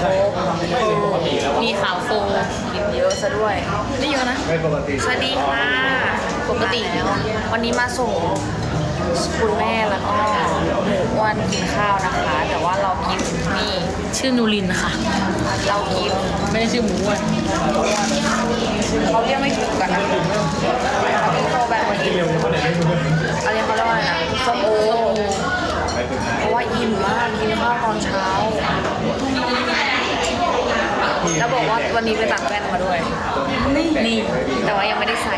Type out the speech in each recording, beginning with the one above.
โค้กมีขาวโฟกินเยอะซะด้วย ไม่เยอะนะ ไม่ปกติ สวัสดีค่ะ ปกติแล้ว วันนี้มาส่งคุณแม่แล้วก็หมูอ้วนกินข้าวนะคะ แต่ว่าเรากินนี่ชื่อนูรินค่ะ เรากินไม่ได้ชื่อหมูอ้วนเขาเรียกไม่ถูกกันนะเขาเป็นโซแบนวันนี้อะไรเขาเรียกว่าอะไรนะส้มโอเพราะว่าอิ่มมากกินข้าวตอนเช้า แล้วบอกว่าวันนี้ไปตัดแว่นมาด้วย นี่ แต่ว่ายังไม่ได้ใส่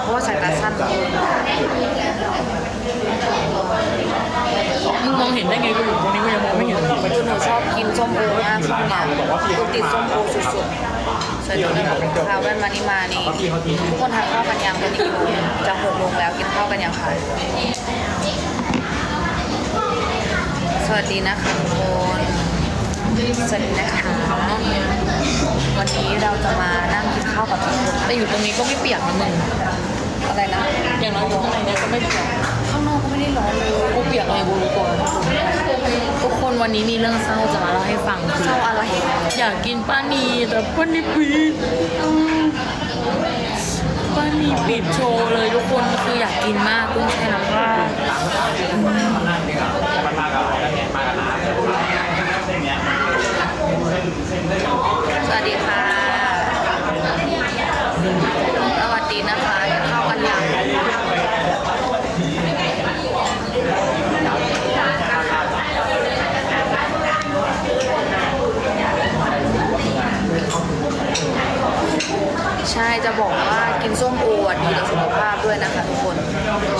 เพราะว่าสายตาสั้นมึงมองเห็นได้ไงกูอยู่ตรงนี้กูยังมองไม่เห็นคือหนูชอบกินส้มโอมากช่วงเนี้ยคือติดส้มโอสุดๆส่วนนี้พาแว่นมานี่มานี่ทุกคนทานข้าวกันยังตอนนี้อยู่จะหกโมงแล้วกินข้าวกันยังคะสวัสดีนะคะทุกคนสวัสดีนะคะ วันนี้เราจะมานั่งกินข้าวกับทุกคนแต่อยู่ตรงนี้ก็ไม่เปียกนะมึงอะไรนะอย่างน้อยอยู่ข้างในเนี่ยก็ไม่เปียกข้างนอกก็ไม่ได้ร้อนเลยกูเปียกเลยกูรู้ตัวทุกคนวันนี้มีเรื่องเศร้าจะมาเล่าให้ฟังคือเศร้าอะไรอยากกินป้านีแต่ป้านีปิดอืมป้านีปิดโชว์เลยทุกคนคืออยากกินมากกุ้งแช่น้ำปลา สวัสดีค่ะ สวัสดีนะคะกินข้ากันยังใช่จะบอกว่ากินส้มโอดีต่อสุขภาพด้วยนะคะทุกคน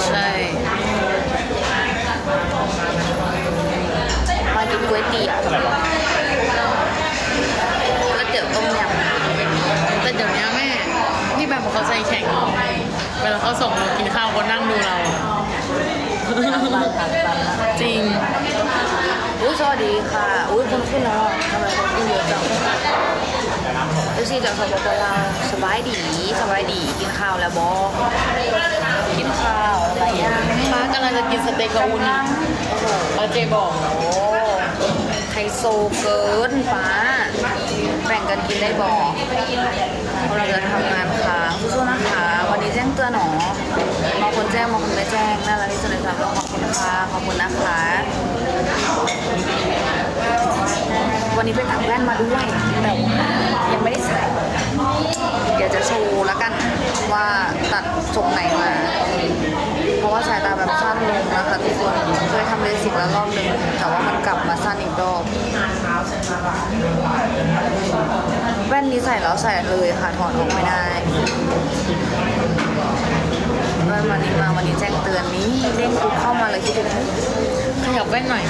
ใช่มากินก๋วยเตี๋ยว แต่เดี๋ยวนี้แม่พี่แบบเขาใจแข็งเวลาเขาส่งเรากินข้าวเขานั่งดูเรา จริง อุ้ยสวัสดีค่ะ อุ้ยคนขึ้นแล้วอะทำไมคนขึ้นเยอะจังเอฟซีจากสปปลาวสบายดีสบายดีกินข้าวแล้วบอกินข้าวอะไรย่างป้ากำลังจะกินสเต็กกับอูนิแล้วเจบอกโอ้ไฮโซเกินป้า แบ่งกันกินได้บอเราจะทำงานค้างสู้ๆนะคะ วันนี้แจ้งเตือนหนอบางคนแจ้งบางคนไม่แจ้งน่ารักที่สุดเลยครับขอบคุณนะคะ ขอบคุณนะคะ วันนี้ไปตัดแว่นมาด้วยแต่ว่ายังไม่ได้ใส่ เดี๋ยวจะโชว์แล้วกันว่าตัดทรงไหนมา เพราะว่าสายตาแบบสั้นลงนะคะทุกคนเคยทำเลสิกแล้วรอบหนึ่งแต่ว่ามันกลับมาสั้นอีกรอบแว่ นนี้ใส่แล้วใส่เลยค่ะถอดออกไม่ได้วันนี้มาวันนี้แจ้งเตือนนี้เด้งปุ๊บเข้ามาเลยคิดถึงขยับแว่นหน่อย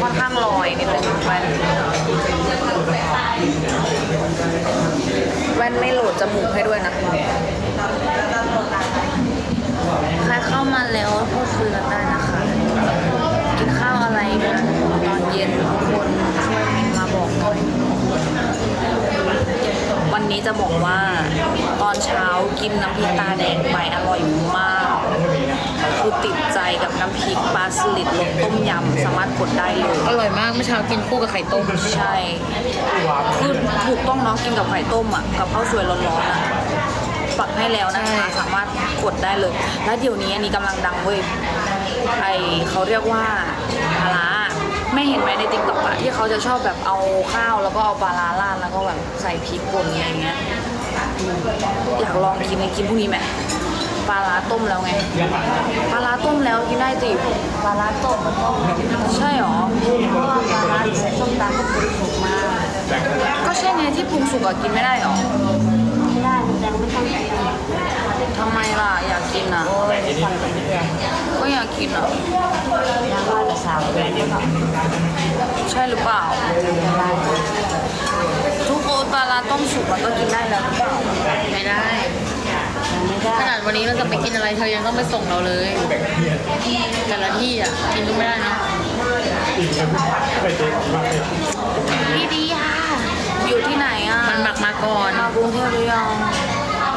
ค่อนข้างลอยนิดนึงแว่นแว่นไม่โหลดจมูกให้ด้วยนะใครเข้ามาแล้วพูดคุยกันได้นะคะ กินข้าวอะไรกันตอนเย็นทุกคนช่วยมนมาบอกหน่อย นนี้จะบอกว่าตอนเช้ากินน้ำพริกตาแดงไปอร่อยมากคือติดใจกับน้ำพริกปลาสลิดรสต้มยำสามารถกดได้เลยอร่อยมากเมื่อเช้ากินคู่กับไข่ต้มใช่คือถูกต้องเนาะกินกับไข่ต้มอะกับข้าวสวยร้อนๆอะปักให้แล้วนะคะสามารถกดได้เลย แล้วเดี๋ยวนี้อันนี้กำลังดังเว้ยไอเขาเรียกว่าปลารา ไม่เห็นไหมในติ๊กต็อกอะที่เขาจะชอบแบบเอาข้าวแล้วก็เอาปลาร้าราดแล้วก็แบบใส่พริกป่นอะไรเงี้ยอยากลองกินไงกินพรุ่งนี้ไหมปลาร้าต้มแล้วไงปลาร้าต้มแล้วกินได้จิปลาร้าต้มใช่หรอ เพราะว่าปลาร้าส้มตำก็ปรุงสุกมาก็ใช่ไงที่ปรุงสุกอะกินไม่ได้หรอ ไม่ได้แต่ไม่ต้องกินทำไมล่ะ อยากกินอะก็อยากกินอะยาว่าจะสาวเลยไม่ต้องใช่หรือเปล่า ทุกโอตปลาร้าต้มสุกมันก็กินได้แล้วหรือเปล่าไม่ได้ไม่ได้ ขนาดวันนี้เราจะไปกินอะไรเธอยังต้องไปส่งเราเลย แต่ละที่อะ กินก็ไม่ได้เนอะพี่ดีค่ะอยู่ที่ไหนอะ มันหมักมาก่อนมากรุงเทพหรือยัง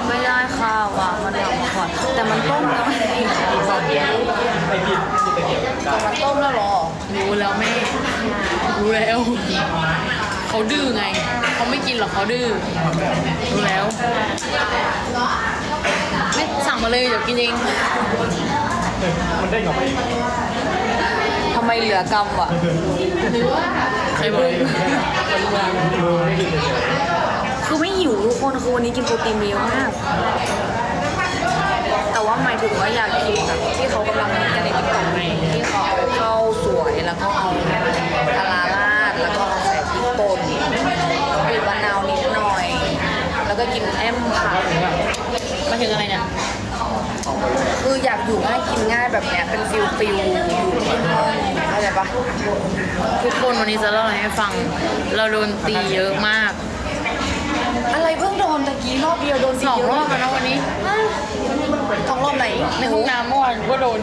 ไม่ได้ค่ะว่ะมันหมักมาก่อน แต่มันต้มแล้วไงแต่มันต้มแล้วเหรอ รู้แล้วแม่อรู้แล้ว เขาดื้อไง เขาไม่กินหรอกเขาดื้อ รู้แล้ว ไม่สั่งมาเลยเดี๋ยวกินเอง มันได้กลับมาอีกทำไมเหลือกรรมอะใครบอก คือไม่หิวทุกคนคือวันนี้กินโปรตีนเยอะมาก แต่ว่าหมายถึงว่าอยากกินแบบที่เขากำลังมีกันในติ๊กต็อกไงที่เขาเอาข้าวสวยแล้วก็เอาปลาร้าราดแล้วก็เอาใส่พริกป่นบีบมะนาวนิดหน่อย แล้วก็กินแอมค่ะมาถึงอะไรเนี่ยคืออยากอยู่ง่ายกินง่ายแบบเนี้ยเป็นฟิลฟิลอยู่ที่ห้องเข้าใจปะทุกคนวันนี้จะเล่าอะไรให้ฟัง เราโดนตีเยอะมาก อะไรเพิ่งโดนตะกี้รอบเดียวโดนสองเยะรอบแล้วนะวันนี้สองรอบไหนในห้องน้ำเมื่อวานก็โดน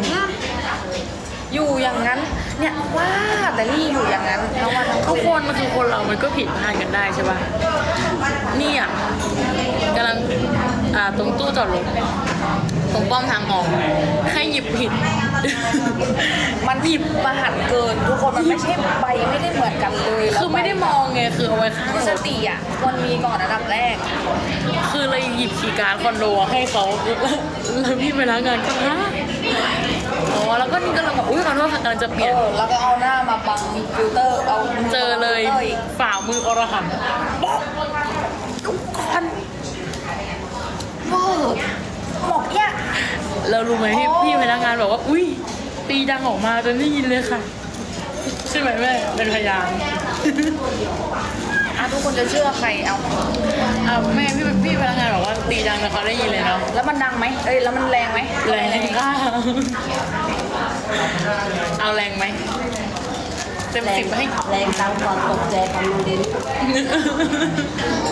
อยู่อย่างนั้น เนี่ยว่าแต่นี่อยู่อย่างนั้นทั้งวันทั้งทุกคืคนมันคือคนเรามันก็ผิดพลาดกันได้ใช่ปะนี่อะกำลังอ่าตรงตู้จอดรถ ตรงป้อมทางออก ให้หยิบผิด มันผิดมหันต์เกิน ทุกคนมันไม่ใช่ใบไม่ได้เหมือนกันเลยแล้วคือไม่ได้มองไงคือเอาไว้ข้างคือรสถติอะควรมีก่อนอันดับแรก คือเลยหยิบคีย์การ์ดคอนโดให้เขาแล้วพี่ไปล้างงานก็ฮะอ๋อแล้วก็นี่ก็เลยแบบอุ้ยขอโทษค่ะกำลังจะเปเอลี่ยน อแล้วก็เอาหน้ามาบังฟิลเตอร์เอาเจอเลยฟิตตอร์อีกฝ่ามืออรหันต์ทุกคนเวอร์ หมกเนี่ยแล้วรู้ไหมพี่โอ้ พี่พนักงานบอกว่า อุ้ยตีดังออกมาจนได้ยินเลยค่ะ ใช่ไหมแม่เป็นพยานอะทุกคนจะเชื่อใครเอา อะแม่พี่พี่พนักงานบอกว่าตีดังแต่เขาได้ยินเลยเนาะแล้วมันดังไหมเอ้ยแล้วมันแรงไหมแรงค่ะเอาแรงไหมเต็มแรสิงบให้ แรงตามความตกใจของโรงเรียน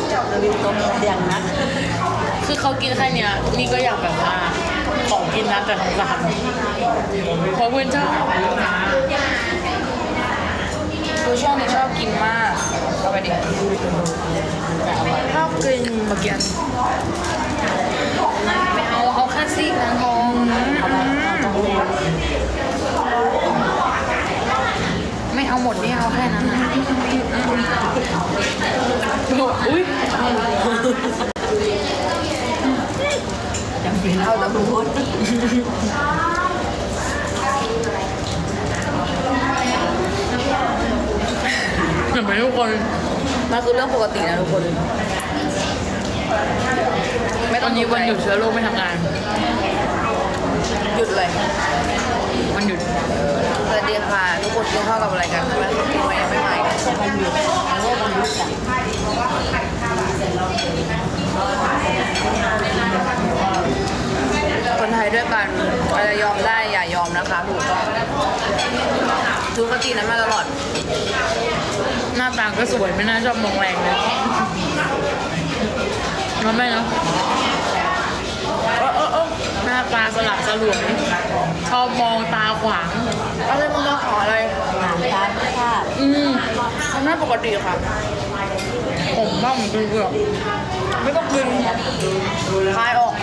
เราวินตกอย่างนัก คือเขากินแค่เนี้ยนี่ก็อยากแบบว่าของกินนะแต่สงสารเพราะเพื่อนชอบคือช่วงนี้ชอบกินมากเอาไปดิชอบกินเมื่อกี้ไม่เอาเอาแค่ซีกนางทองไม่เอาหมดนี่เอาแค่นั้นนะอุ้ย เอาแต่พูดเห็นไหมทุกคนมันคือเรื่องปกตินะทุกคน ไม่ตต้ออนงนี้วันหยุดเชื้อโรคไม่ทำงาน หยุดเลยวันหยุดสวัสดีค่ะทุกคนกินข้าวกับอะไรกันทำไมเขากินไว้ยังไม่มาอีกมันหยุดเรียกมันหยุดจ้ะ คนไทยด้วยกันอะไรยอมได้อย่ายอมนะคะถูกต้องดูปกตินั้นมาตลอด หน้าตาก็สวยไม่น่าชอบมองแรงเลยแล้วแม่เนาะเออเออเออหน้าตาสลับสลวยชอบมองตาขวางอะไรมึงมาขออะไรงานการชาติอืมมันไม่ปกติค่ะ ผมบ้างเกือบไม่ต้องกินคลายออก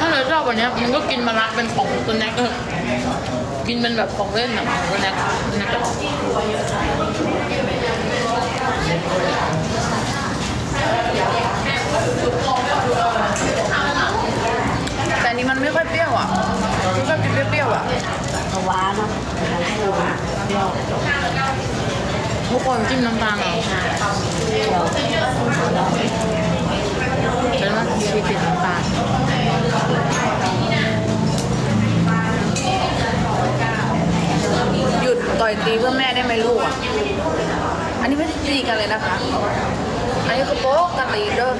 ถ้าเราชอบวันนี้มันก็กินมาละเป็นของตัวแน็กกินเป็นแบบของเล่นอะของตัวแน็กตัวแน็กอะแต่นี้มันไม่ค่อยเปรี้ยวอะไม่ค่อยกินเปรี้ยวๆอะภาวะเนาะมันคือเที่ยวทุกคนจิ้มน้ำตาลเหรอเที่ยว ใช่ไหมชีติดน้ำตาลหยุดต่อยตีเพื่อแม่ได้ไหมลูกอะอันนี้ไม่ได้ตีกันเลยนะคะ อันนี้คือโป๊กกันตีเด้อ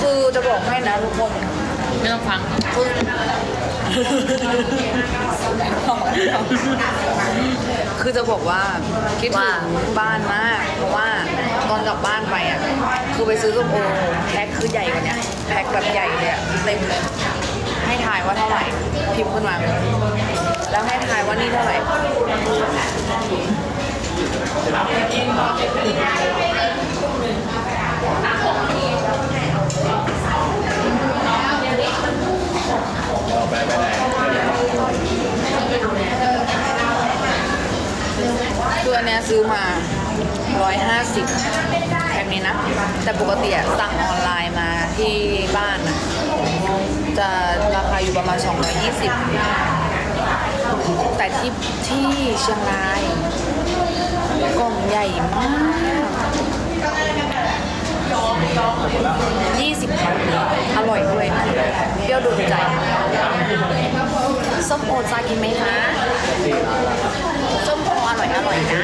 คือจะบอกให้นะทุกคน ไม่ต้องฟัง คือ คือจะบอกว่าคิดถึงบ้านมาก เพราะว่าตอนกลับบ้านไปอะ คือไปซื้อส้มโอแพ็คคือใหญ่กว่านี้แพ็คแบบใหญ่เลยอะเต็มเลยให้ทายว่าเท่าไหร่พิมพ์ขึ้นมา แล้วให้ทายว่านี่เท่าไหร่ ไปไปไหนตัวเนี้ยซื้อมา 150แบบนี้นะ แต่ปกติสั่งออนไลน์มาที่บ้านจะราคาอยู่ประมาณ 220 แต่ที่ที่เชียงรายกล่องใหญ่มาก 20บาทอร่อยด้วยเปรี้ยวโดนใจส้มโอจะกินไหมคะส้มโออร่อยอร่อยนะ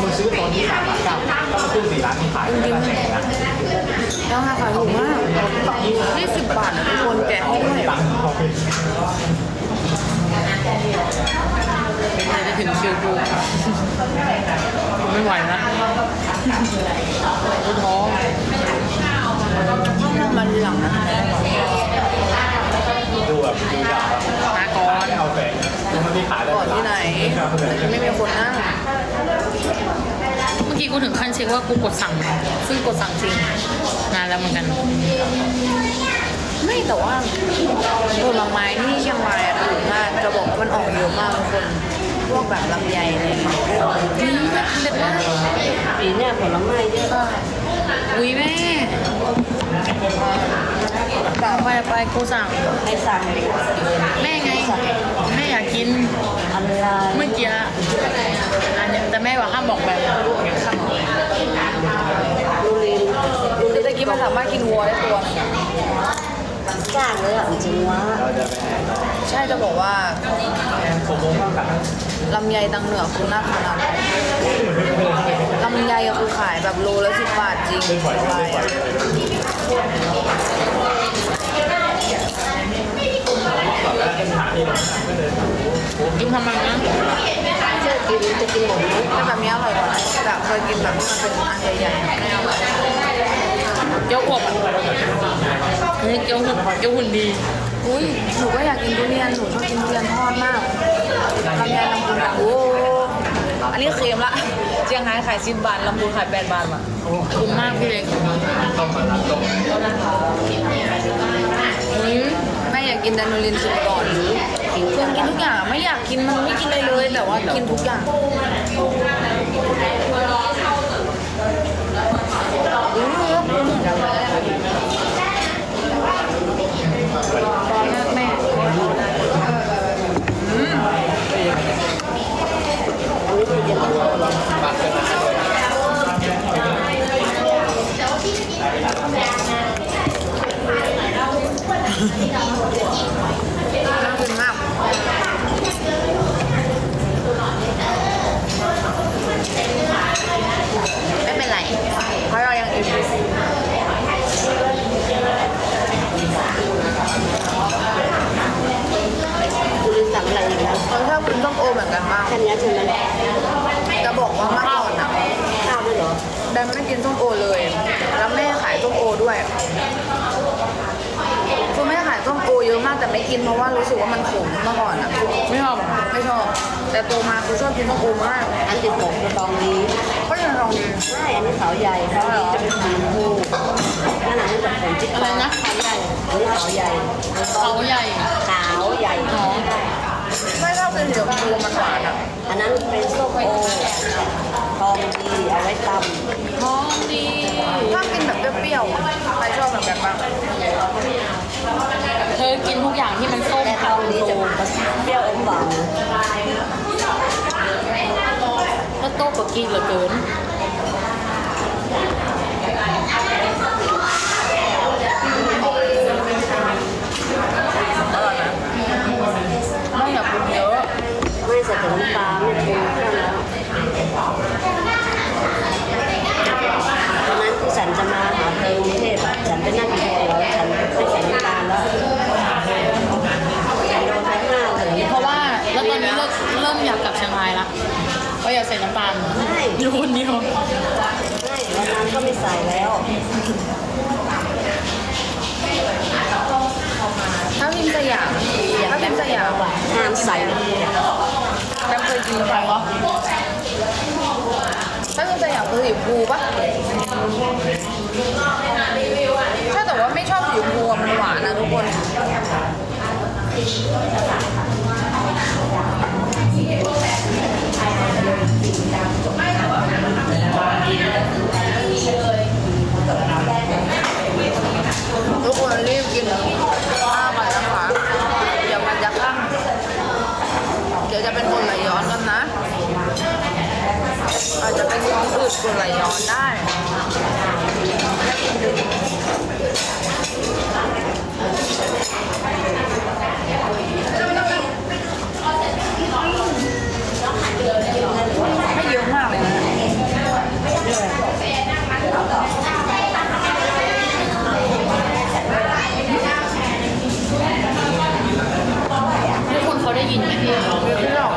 มึงซื้อตอนที่สามล้านเก้าก็มาขึ้นสี่ล้านที่ขายได้ละแสนนะแล้วราคาถูกมาก20บาทนะทุกคนแกะให้ด้วย ตังค์เขาเป็นเดี๋ยวจะถึงคิวกูไม่ไหวนะกูท้องต้องลองมาทีหลังนะดูแบบดูแบบมาก่อนไม่เอาแสงแล้วมันที่ขายได้ก่อนที่ไหนไม่มีคนนั่งเมื่อกี้กูถึงขั้นเช็คว่ากูกดสั่ง ซึ่งกดสั่งจริงนานแล้วเหมือนกัน ไม่แต่ว่าผลไม้ที่เชียงรายอะถูกมากจะบอกว่ามันออกเยอะมากทุกคนพวกแบบลำไยอะไรอย่างเงี้ยเด็ดมากปีเนี้ยผลไม้เยอะมากอุ้ยแม่สั่งไปไปกูสั่งให้สั่งแม่ไงแม่อยากกินอะไรเมื่อกี้อะอันเนี้ยแต่แม่ว่าห้ามบอกแบบลูลินคือตะกี้มันสามารถกินวัวได้ตัว หนึงสร้างเลยอะจริงๆว่าเราจะไปไหนต่อใช่จะบอกว่าผมมองว่ากันลำไยตังเหนือคือน่าทานนะลำไยอะคือขายแบบโลละสิบบาทจริงไม่ไหวลำไม่ไยไหวอะตอนแรกเป็นหาที่เราไม่เลยกินทำไมนะเชื่อกินจะกินหมดไหมแต่แบบนี้อร่อยกว่านะแบบเคยกินแบบที่มันเป็นอันใหญ่ๆไม่อร่อยเกี๊ยวอวบอะ เฮ้ยเกี๊ยวหุ่นเกี๊ยวหุ่นดี อุ้ยหนูก็อยากกินทุเรียน หนูชอบกินทุเรียนทอดมากลำไยลำพูนแบบโอ้อันนี้เค็มละ เจียงไฮ้ขายสิบบาทลำพูนขายแปดบาทว่ะคุ้มมากพี่เล็กต้องมาร้านตรงอืมแม่อยากกินไดโนลินชิมก่อนกินเครื่องกินทุกอย่าง ไม่อยากกินมันไม่กินเลยเลย แต่ว่ากินทุกอย่างอืมตอนแรกแม่อืม อันนี้คือเย็นตาโฟเหรอ บัตรเป็นอะไรเลย น่ากินมากไม่เป็นไร เพราะเรายังอิ่มอยู่ คุณลินสั่งอะไรอีกนะ เราชอบกินส้มโอเหมือนกันมาก แค่นี้ใช่ไหม จะบอกว่าเมื่อก่อนอะ ข้าวด้วยเหรอ แดนไม่กินส้มโอเลย แล้วแม่ขายส้มโอด้วยคือแม่ขายส้มโอเยอะมา กแต่ไม่กินเพราะว่ารู้สึกว่ามันขมเมื่อก่อนอะไม่ชอบอะไม่ชอบ แต่โตมาคือชอบกินส้มโอมากอันที่หกคือตองนี้ก็ยังลองดีใช่อันนี้เขาใหญ่เขาดีจะเป็นสีชมพูนั่นน่ะนี่แบบผมจิ๊กอะไรนะขาใหญ่อันนี้เขาใหญ่เขาใหญ่ขาวใหญ่ไม่ชอบกินเดี๋ยวมันมันหวานอะอันนั้นเป็นส้มโอท องดีเอาไว้ตำหอมดีชอบกินแบบเปรี้ยวๆอะใครชอบแบบแบบบ้างเธอกินทุกอย่างที่มันส้มแต่ทค่ะองคุณดีโซจะเปรี้ยวอมหวานถ้าโต๊ะก็กินเหลือเกิน อร่อยไหมไม่อยากปรุงเยอะ ไม่ใส่แต่น้ำปลาไม่ปรุงเครื่องแล้วตอนนั้นที่ฉันจะมาหาเธอกรุงเทพอะฉันไปนั่งกินก๋วยเตี๋ยวฉันไม่ใส่น้ำตาลแล้วฉันโดนไปห้าเลย เพราะว่าแล้วตอนนี้เริ่มเริ่มอยากกลับเชียงรายละก็อยากใส่น้ำตาล ใช่ อยู่คนเดียวไม่วันนั้นก็ไม่ใส่แล้ว ถ้าพิมพ์สยามถ้าพิมพ์สยามห้ามใส่แม่เคยกินใครวะถ้าพิมพ์สยามคือสีชมพูปะใช่แต่ว่าไม่ชอบสีชมพูอะมันหวานนะทุกคน รีบกินข้าวกันนะคะ เดี๋ยวมันจะข้างเดี๋ยวจะเป็นคนไหลย้อนกันนะ อาจจะเป็นท้องอืดคนไหลย้อนได้ ไม่เยอะมากเลยนะ ทุกคนเขาได้ยินไหมพี่เขา ไม่เที่ยว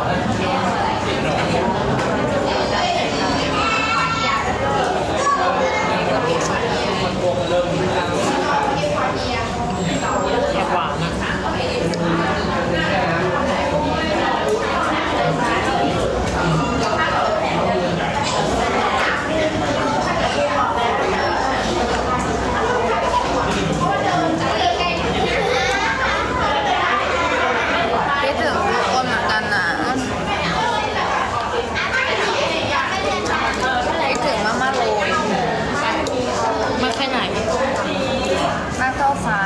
แอบหวานอะ คิดถึงทุกคนเหมือนกันนะคิดถึงมาม่าโรย มากแค่ไหน หน้าเต้าฟ้า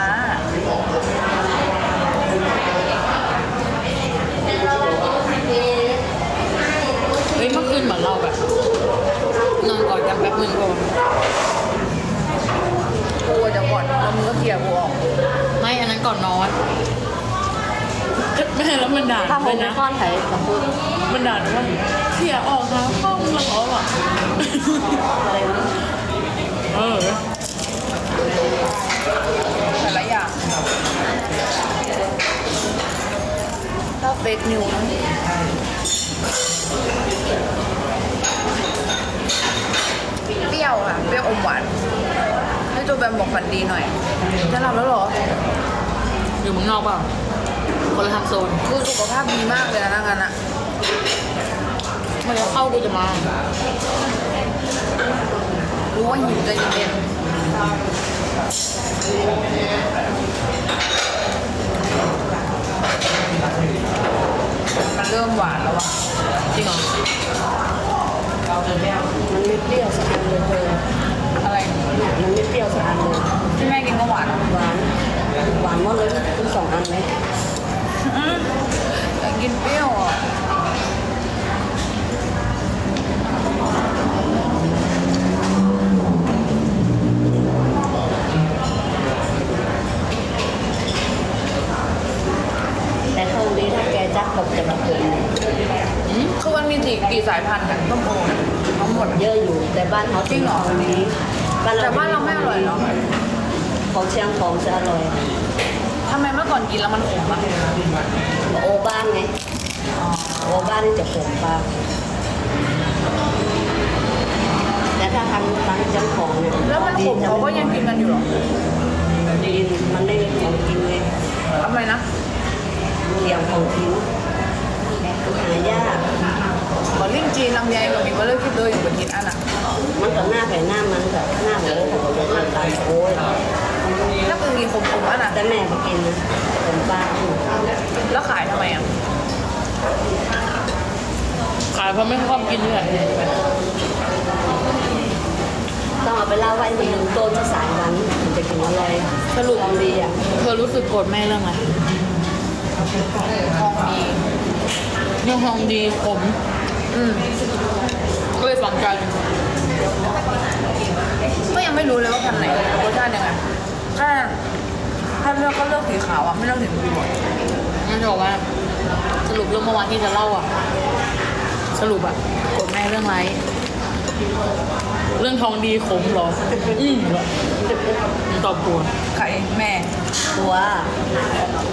เฮ้ยเมื่อคืนเหมือนเราแบบนอนกอดกันแป๊บนึงก่อน กูจะกอดแล้วมึงก็เกลี่ยกูออก ไม่อันนั้นก่อนนอนแม่แล้วมันด่า ถ้าผ ด้ว ม ยนะ ก้อนไถ่กับพูด มันด่าด้วยว่าเสียออกนะห้องเราเขาอะ อะไรวะ เออ แต่ละอย่าง ถ้าเฟกนิวนะเปรี้ยวค่ะเปรี้ยวอมหวานให้ตัวแบมบอกฝันดีหน่อยจะหลับแล้วเหรอ อยู่เมืองนอกเปล่าคนละทำโซนคือสุขภาพดีมากเลยนะงั้นอะมันจะเข้าดูจะมา รู้ว่าหิวใจเย็นมันเริ่มหวานแล้วอะจริงเหรอมันไม่เปรี้ยวสักอันเลยเธออะไรเนี่ยมันไม่เปรี้ยวสักอันเลยที่แม่กินก็หวานหวานหวานหมดเลยทั้งสองอันไหมแต่กินเปรี้ยวอะ แต่เท่านี้ถ้าแกจักผมจะมาเกิน คือมันมีกี่กี่สายพันธุ์อะต้มโอทั้งหมด เยอะอยู่ แต่ บ้านเขาจริงเหรอ ตรงนี้บ้านเราแต่บ้านเราไม่อร่อยเหรอ ของเชียงของจะอร่อยทำไมเมื่อก่อนกินแล้วมันขมอะโอบ้านไงโอบ้านนี่จะขมปากแต่ถ้าทำทางเชียงของเนี่ยแล้วมันขมเขาก็ยังกินกันอยู่เหรอกินมันไม่มีของกินไงทำไมนะเลี้ยงของกินหายากเหมือนลิ้นจีนลำไยกับ มีเบอร์เลอร์คิดเลยอยู่บนกินอันอะมันก็หน้าไผ่หน้ามันกับหน้าหมูของเราหน้าตาโอ้ยถ้าคือมีขมๆอันอะแต่แม่มากินนะผมป้าแล้วขายทำไมอะขายเพราะไม่ชอบกินเลยต้องเอาไปเล่าไว้มันหนึ่งต้นสักสามวันถึงจะกินอร่อยสรุปลองดีอะเธอรู้สึกโกรธแม่เรื่องอะไรทองดีเรื่องทองดีผม อืมก็เลยฝังใจ ก็ยังไม่รู้เลยว่าพันธุ์ไหนรสชาติยังไงถ้าถ้าเลือกก็เลือกสีขาวอะไม่เลือกสีชมพูอะมันจะบอกว่า สรุปเรื่องเมื่อวานที่จะเล่าอะ สรุปอะโกรธแม่เรื่องอะไร เรื่องทองดีขมเหรอ อืมมันตอบตัวไข่แม่ ตัว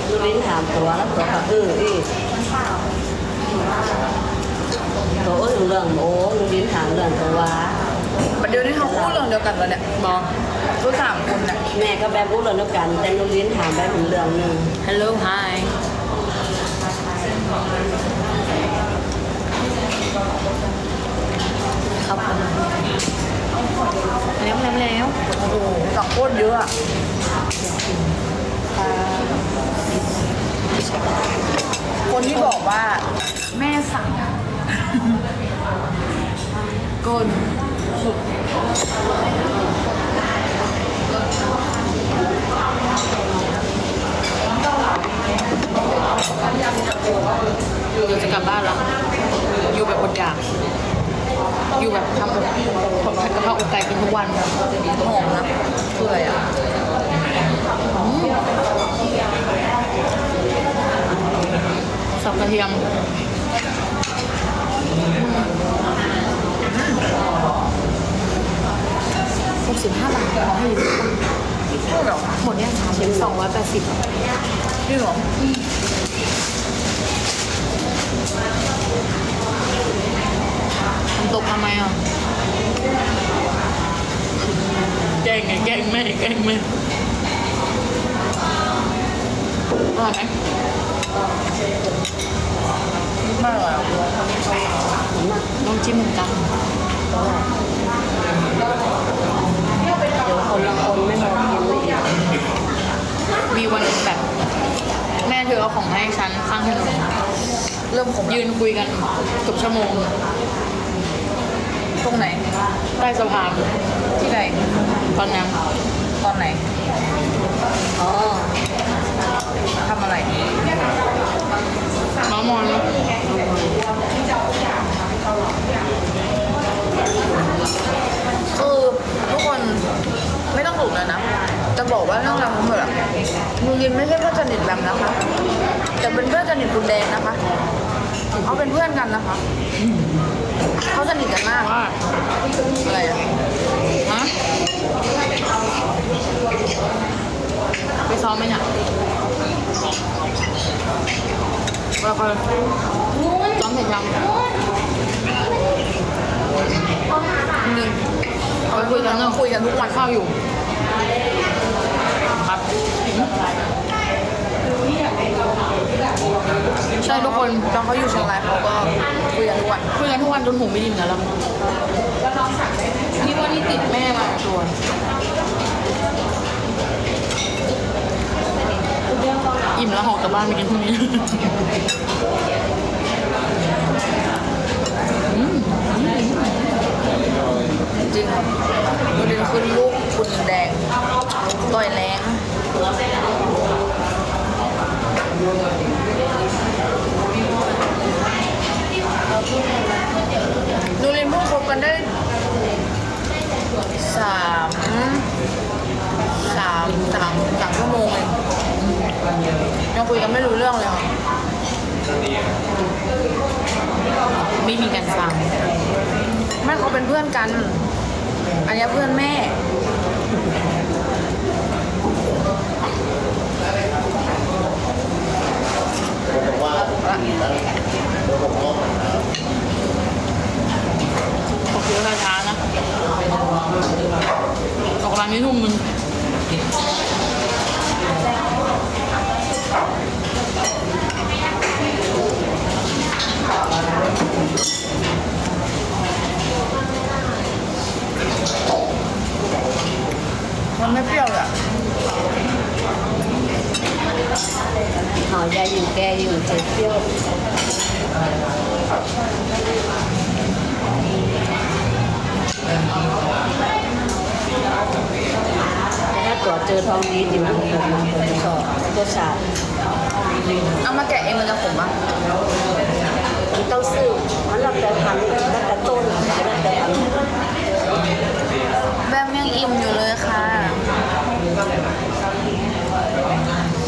ดูลิ้นถามตัวแล้วตัวก็เอออีตัวเออเรื่องโอ้ดูลิ้นถามเรื่องตัวว่าประเดี๋ยวนี้เขาพูดเรื่องเดียวกันแล้วเนี่ยบอกรู้สามคนเนี่ย แม่ก็แบบรู้เรื่องเดียวกัน แต่ดูลิ้นถามแบบเหมือนเรื่องหนึงฮัลโหลไฮครับแล้วแล้วแล้วโอ้โหสั่งโคตรเยอะอะคนที่บอกว่าแม่สั่งก้นสุด เดี๋ยวจะกลับบ้านแล้ว อยู่แบบอดอยาก อยู่แบบทำแบบผัดกะเพราอกไก่กินทุกวันหอมนะเปื่อยอะสับกระเทียม หก สิบห้าบาทขอให้อยู่พูดเหรอหมดเนี่ยสามสิบสองร้อยแปดสิบจริงเหรอทำตกทำไมอะ แกล้งไงแกล้งแม่แกล้งแม่อร่อยไหมไม่อร่อยอะลองชิมเหมือนกันเดี๋ยว คนละคนไม่พอกินไม่อิ่มมีวันหนึงแบบ แม่เธอเอาของให้ฉันข้างถนนเริ่มขมยืนคุยกันเกือบชั่วโมงตรงไหน ใต้สะพานที่ไหนตอนนั้นตอนไหน อ๋อ ทำอะไร น้องมอน คือทุกคนไม่ต้องถูกเลยนะ จะบอกว่าเรื่องราวทั้งหมดอะมูลินไม่ใช่เพื่อ นสนิทแบมนะคะแต่เป็นเพื่อนสนิทคุณแดงนะคะ เขาเป็นเพื่อนกันนะคะ เขาสนิทกันมากว่าอะไรอะฮะไปซ้อมไหมเนี่ยไปไปซ้อมเสร็จยังหนึ่งเอาไปคุยกันเรื่องคุยกันทุกวันข้าวอยู่ครับ ใช่ทุกคนตอนเขาอยู่เชียงรายเขาก็คุยกันทุกวันคุยกันทุกวันจนหูไม่ดยินกันแล้วนี่ว่านี่ติดแม่มาตัวอิ่มแล้วหอกกลับบ้านไปกินพรุ่งนี้จริงมูลินขึ้นลูกคุณแดงต่อยแรง นูรินเพิ่งคบกันได้สามสามสามสามชั่วโมงเองยังคุยกันไม่รู้เรื่องเลยค่ะไม่มีการฟังแม่เขาเป็นเพื่อนกัน อันนี้เพื่อนแม่ขอคิว ช้าๆนะตกร้านนี้ทุ่มนึง มันไม่เปรี้ยวเลยอะ หอยายอยู่แกอยู่เจ็บเปรี้ยวแต่ถ้าตรวจเจอทองดีจริงๆผมผมจะสอบตัวสาบ เอามาแกะเองมันจะขมปะ มันต้องซื้อมันรับแต่พันมันแต่ต้นมันรับแต่พัน แบมยังอิ่มอยู่เลยค่ะ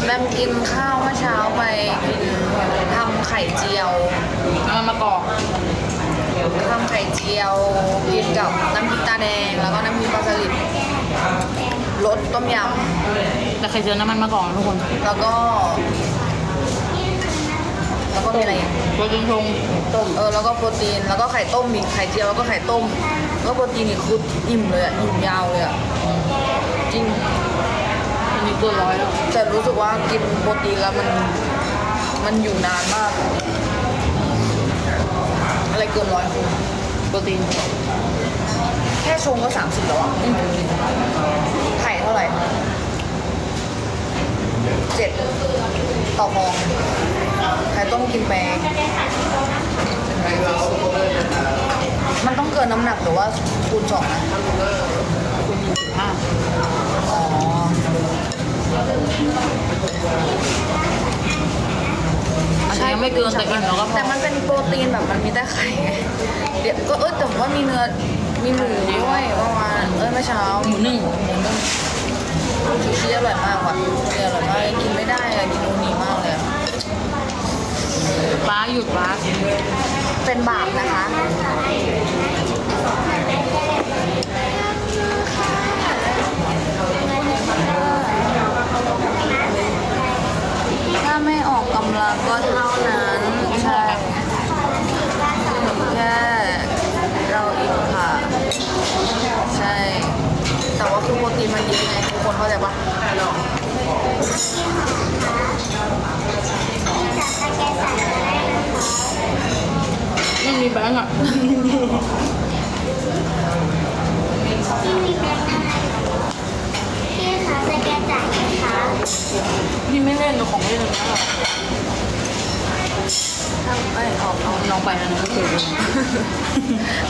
แบมกินข้าวเมื่อเช้าไปกินทำไข่เจียว เอามากรอก ทำไข่เจี ยวกินกับน้ำพริกตาแดง แล้วก็น้ำพริกปลาสลิดรสต้มยแต่ใครเจอน้ำมันมากรอกนะทุกคนำแล้วก็ แล้วก็มีอะไรอีกโปรตีนชงต้มเออแล้วก็โปรตีนแล้วก็ไข่ต้มอีกไข่เจียวแล้วก็ไข่ต้มแล้วก็โปรตีนอีกคืออิ่มเลยอะอิ่มยาวเลยอะจริง อันนี้ตัวร้อยแล้วแต่รู้สึกว่ากินโปรตีนแล้วมันมันอยู่นานมาก อะไรเกินร้อยคือโป รตีน แค่ชงก็สามสิบแล้วอะไข่เท่าไหร่เจ็ดต่อฟองไข่ต้มกินไปมันต้องเกินน้ำหนักหรือว่าคูณสองนะคุณหนึ่งจุดห้าอ๋อ ยังไม่เกินแต่อิ่มแล้วก็พอแต่มันเป็นโปรตีนแบบมันมีแต่ไข่ไงเดี๋ยวก็เออแต่ว่ามีเนื้อมีหมูด้วยเมื่อวานเออเมื่อเช้าหมูนึ่งซูชิอร่อยมากว่ะเนี่ยอร่อยมากกินไม่ได้อะกินอูนีมากเลยอะป้าหยุดป้าเป็นบาปนะคะ ไม่ออกกำลังก็เท่านั้น ใช่แค่เราอีกค่ะ ใช่ แต่ว่าคือโปรตีนมันเยอะไงทุกคนเข้าใจปะไม่มีแบงค์อะพี่คะสแกนจ่ายไหมคะ พี่ไม่เล่นกับของเล่นเลยนะถ้าไม่ออกเอาน้องไปนะน้องไม่เคยดู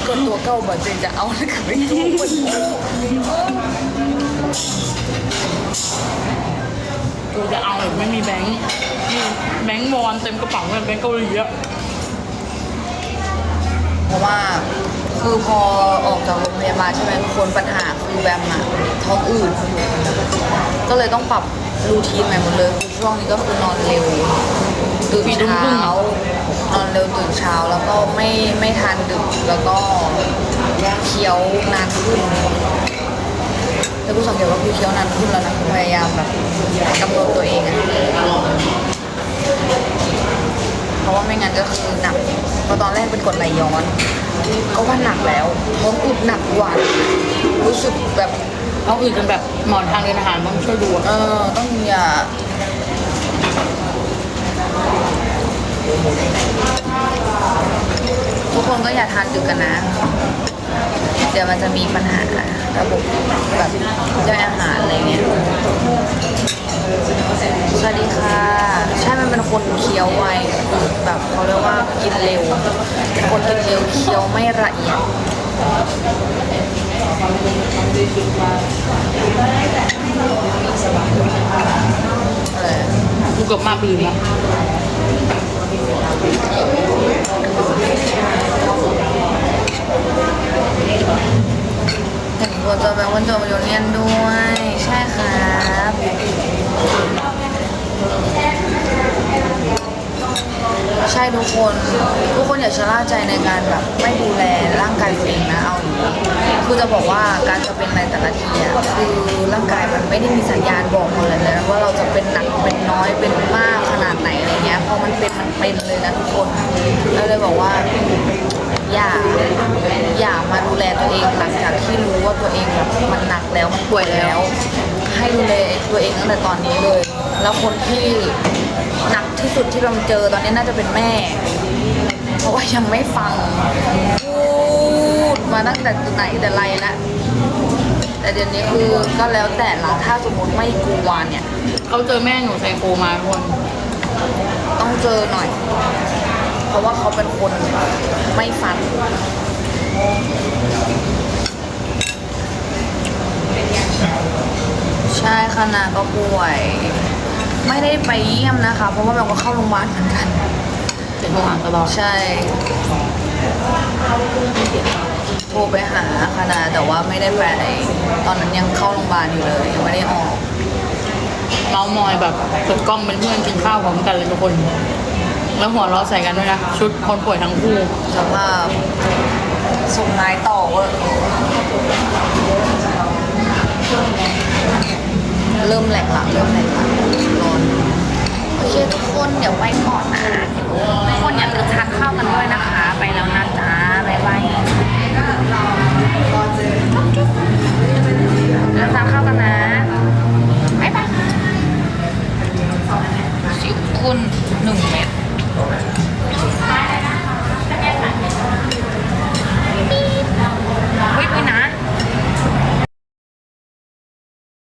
ก็ตัวเก่าบ่เจนจะเอาแล้วกับไม่รู้คนกูจะเอาแบบไม่มีแบงค์นี่แบงค์วอนเต็มกระเป๋าเลยแบงค์เกาหลีอะเพราะว่าคือพอออกจากโรงพยาบาลใช่ไหมทุกคนปัญหาคือแบมอะท้องอืดก็เลยต้องปรับ รูทีนใหม่หมดเลยคือช่วงนี้ก็คือนอนเร็วตื่นเช้านอนเร็วตื่นเช้าแล้วก็ไม่ไม่ทานดึกแล้วก็เคี้ยวนานขึ้นแล้วกูสังเกตว่ากูเคี้ยวนานขึ้นแล้วนะพยายามแบบกำหนดตัวเองอะเพราะว่าไม่งั้นก็คือหนักเพราะตอนแรกเป็นกดไหลย้อน ก็ว่าหนักแล้วท้องอืดหนักกว่ารู้สึกแบบ เอาอื่นจนแบบหมอนทางเดินอาหารต้องช่วยดูอะเออ ต้องอย่าทุกคนก็อย่าทานดึกกันนะ เดี๋ยวมันจะมีปัญหาระบบแบบย่อยอาหารอะไรเงี้ย สวัสดีค่ะ ใช่มันเป็นคนเคี้ยวไวแบบเขาเรียกว่ากินเร็ว คนกินเร็วเคี้ยวไม่ละเอียด กูเกือบมาปีแล้วเห็นคนจะเป็นคนจบยูเนียนด้วย ใช่ครับ ใช่ทุกคน ทุกคนอย่าชะล่าใจในการแบบไม่ดูแลร่างกายตัวเองนะเอาอย่างนี้คือจะบอกว่าการจะเป็นในแต่ละทีอะคือร่างกายมันไม่ได้มีสัญญาณบอกเราเลยนะว่าเราจะเป็นหนักเป็นน้อยเป็นมากขนาดไหนอะไรเงี้ยพอมันเป็นมันเป็นเลยนะทุกคนเราเลยบอกว่าอย่าอย่ามาดูแลตัวเองหลังจากที่รู้ว่าตัวเองแบบมันหนักแล้วมันป่วยแล้ว ให้ดูแลตัวเองตั้งแต่ตอนนี้เลย แล้วคนที่หนักที่สุดที่เราเจอตอนนี้น่าจะเป็นแม่ เพราะว่ายังไม่ฟังพูดมาตั้งแต่ไหนแต่ไรแล้วแต่เดี๋ยวนี้คือก็แล้วแต่ละถ้าสมมติไม่กลัวเนี่ย เขาเจอแม่หนูไซโคมาทุกคนต้องเจอหน่อย เพราะว่าเขาเป็นคนไม่ฟังใช่ค่ะนาก็ป่วย ไม่ได้ไปเยี่ยมนะคะ เพราะว่าเราก็เข้าโรงพยาบาลเหมือนกัน เป็นโทรหาตลอดใช่ โทรไปหาคณะแต่ว่าไม่ได้ไปตอนนั้นยังเข้าโรงพยาบาลอยู่เลยยังไม่ได้ออก เมามอยแบบเปิดกล้องเป็นเพื่อนกินข้าวพร้อมกันเลยทุกคน แล้วหัวเราะใส่กันด้วยนะชุดคนป่วยทั้งคู่สภาพส่งนายต่อเวอร์เริ่มแหลกละเริ่มแหลกล คทุกคนเดี๋ยวไปก่อนนะทุกคนอย่าลืมทานข้าวกันด้วยนะคะ ไปแล้วนะจ๊ะบ๊ายบายแล้วทานข้าวกันนะบ๊ายบายสิคุณหนึ่งเม็ด